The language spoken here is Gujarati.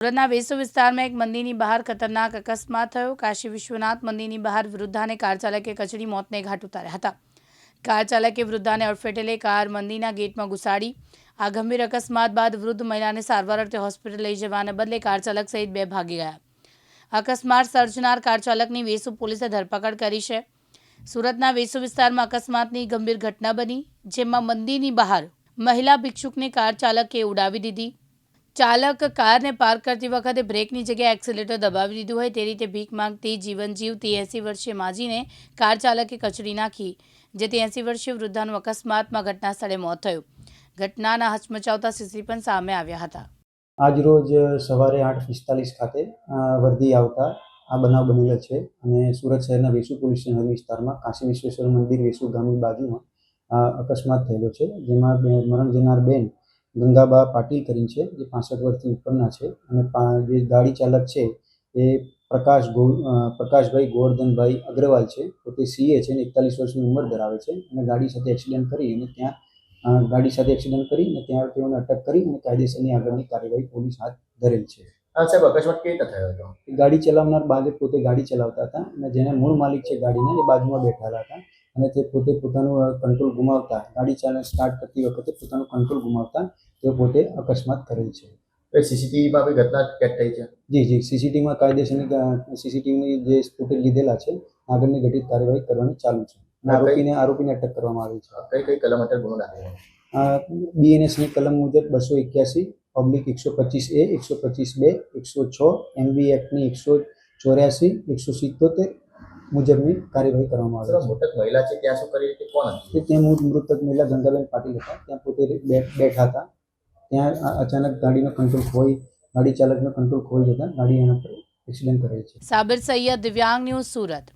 સુરતના વેસુ વિસ્તારમાં એક મંદિરની બહાર ખતરનાક અકસ્માત થયો. કાશી વિશ્વનાથ મંદિરની બહાર વૃદ્ધાને કાર ચાલકે કચડી મોતને ઘાટ ઉતાર્યા હતા. કાર ચાલકે વૃદ્ધાને અડફેટે કાર મંદિરના ગેટમાં ઘુસાડી. આ ગંભીર અકસ્માત બાદ વૃદ્ધ મહિલાને સારવાર અર્થે હોસ્પિટલ લઈ જવાને બદલે કાર ચાલક સહિત બે ભાગી ગયા. અકસ્માત સર્જનાર કાર ચાલકની વેસુ પોલીસે ધરપકડ કરી છે. સુરતના વેસુ વિસ્તારમાં અકસ્માતની ગંભીર ઘટના બની, જેમાં મંદિરની બહાર મહિલા ભિક્ષુકને કાર ચાલકે ઉડાવી દીધી. ચાલક કારને પાર્ક કરતી વખતે બ્રેકની જગ્યાએ એક્સિલેટર દબાવી દીધું હોય તે રીતે ભીખ માંગતી જીવન જીવતી એંસી વર્ષીય માજીને કાર ચાલકે કચડી નાખી જેથી એંસી વર્ષીય વૃદ્ધાનું અકસ્માતમાં ઘટના સ્થળે મોત થયું. ઘટનાના હચમચાવતા સીસી પણ સામે આવ્યા હતા. આજરોજ સવારે આઠ પિસ્તાલીસ ખાતે અ, વર્ધી આવતા આ બનાવ બનેલો છે અને સુરત શહેરના વેસુ પોલીસ સ્ટેશન વિસ્તારમાં કાશી વિશ્વેશ્વર મંદિર વેસુ ગામની બાજુમાં અકસ્માત થયેલો છે જેમાં મરણ જનાર બેન ગંગાબા પાટીલ કરીને છે જે પાસઠ વર્ષથી ઉપરના છે. અને જે ગાડી ચાલક છે એ પ્રકાશ ગો પ્રકાશભાઈ ગોવર્ધનભાઈ અગ્રવાલ છે. પોતે સીએ છે અને એકતાલીસ વર્ષની ઉંમર ધરાવે છે. અને ગાડી સાથે એક્સિડન્ટ કરી અને ત્યાં ગાડી સાથે એક્સિડન્ટ કરી અને ત્યાં તેઓને અટક કરી અને કાયદેસરની આગળની કાર્યવાહી પોલીસ હાથ ધરેલ છે. સાહેબ અકસ્માત કેવી રીતે થયો હતો? ગાડી ચલાવનાર બાદ પોતે ગાડી ચલાવતા હતા અને જેને મૂળ માલિક છે ગાડીના એ બાજુમાં બેઠેલા હતા. અને તે પોતે પોતાનું કંટ્રોલ ગુમાવતા ગાડી ચાલક સ્ટાર્ટ કરતી વખતે પોતાનું કંટ્રોલ ગુમાવતા તેઓ પોતે અકસ્માત કરેલ છે. એ સીસીટીવીમાં બી ઘટના કેદ થઈ છે? જી જી. સીસીટીવીમાં કાયદેસરની સીસીટીવીની જે ફૂટેજ લીધેલા છે આગળની ઘટિત કાર્યવાહી કરવાની ચાલુ છે. આરોપીને આરોપીને અટક કરવામાં આવી છે. કઈ કઈ કલમ હેઠળ ગુનો દાખલ બીએનએસની કલમ મુજબ બસો એક્યાસી પબ્લિક એકસો પચીસ એ એકસો પચીસ બે એકસો છ એમબી એક્ટની એકસો ચોર્યાસી એકસો સિત્તોતેર મુજબની કાર્યવાહી કરવામાં આવે મોટક મહિલા છે ત્યાં શું કરી હતી કોણ હતી? તે મૃતક મહિલા ગંગાબેન પાટીલ હતા. ત્યાં પોતે બેઠા હતા. ત્યાં અચાનક ગાડીનો કંટ્રોલ ખોઈ ગાડી ચાલકનો કંટ્રોલ ખોઈ જતા ગાડી એના પર એક્સિડન્ટ કરે છે. સાબર સૈયદ દિવ્યાંગ ન્યૂઝ સુરત.